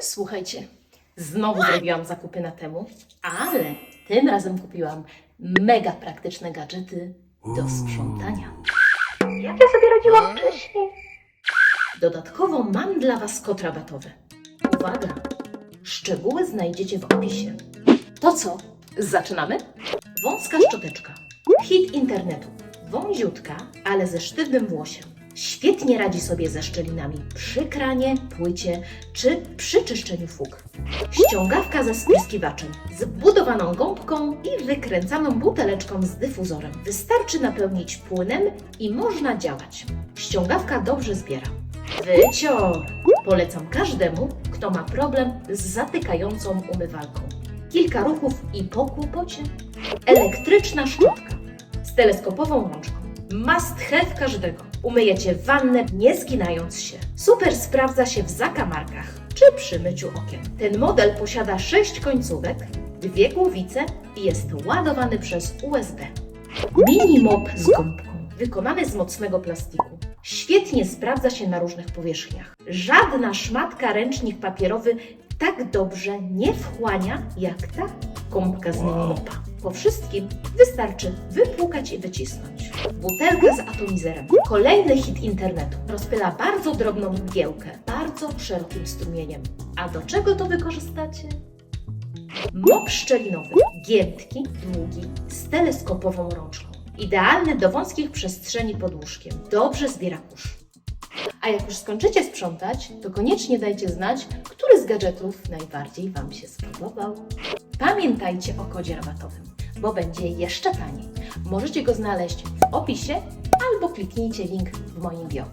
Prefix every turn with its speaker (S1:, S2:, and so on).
S1: Słuchajcie, znowu zrobiłam zakupy na temu, ale tym razem kupiłam mega praktyczne gadżety do sprzątania.
S2: Jak ja sobie radziłam wcześniej?
S1: Dodatkowo mam dla Was kod rabatowy. Uwaga! Szczegóły znajdziecie w opisie. To co? Zaczynamy? Wąska szczoteczka. Hit internetu. Wąziutka, ale ze sztywnym włosiem. Świetnie radzi sobie ze szczelinami przy kranie, płycie czy przy czyszczeniu fug. Ściągawka ze spryskiwaczem, z budowaną gąbką i wykręcaną buteleczką z dyfuzorem. Wystarczy napełnić płynem i można działać. Ściągawka dobrze zbiera. Wycior! Polecam każdemu, kto ma problem z zatykającą umywalką. Kilka ruchów i po kłopocie. Elektryczna szczotka z teleskopową rączką. Must have każdego. Umyjecie wannę nie zginając się. Super sprawdza się w zakamarkach czy przy myciu okien. Ten model posiada sześć końcówek, dwie głowice i jest ładowany przez USB. Mini mop z gąbką, wykonany z mocnego plastiku. Świetnie sprawdza się na różnych powierzchniach. Żadna szmatka ręcznik papierowy tak dobrze nie wchłania jak ta gąbka z mini mopa. Po wszystkim wystarczy wypłukać i wycisnąć. Butelka z atomizerem. Kolejny hit internetu. Rozpyla bardzo drobną mgiełkę, bardzo szerokim strumieniem. A do czego to wykorzystacie? Mop szczelinowy, giętki, długi, z teleskopową rączką. Idealny do wąskich przestrzeni pod łóżkiem. Dobrze zbiera kurz. A jak już skończycie sprzątać, to koniecznie dajcie znać, który z gadżetów najbardziej Wam się spodobał. Pamiętajcie o kodzie rabatowym, bo będzie jeszcze taniej. Możecie go znaleźć w opisie albo kliknijcie link w moim bio.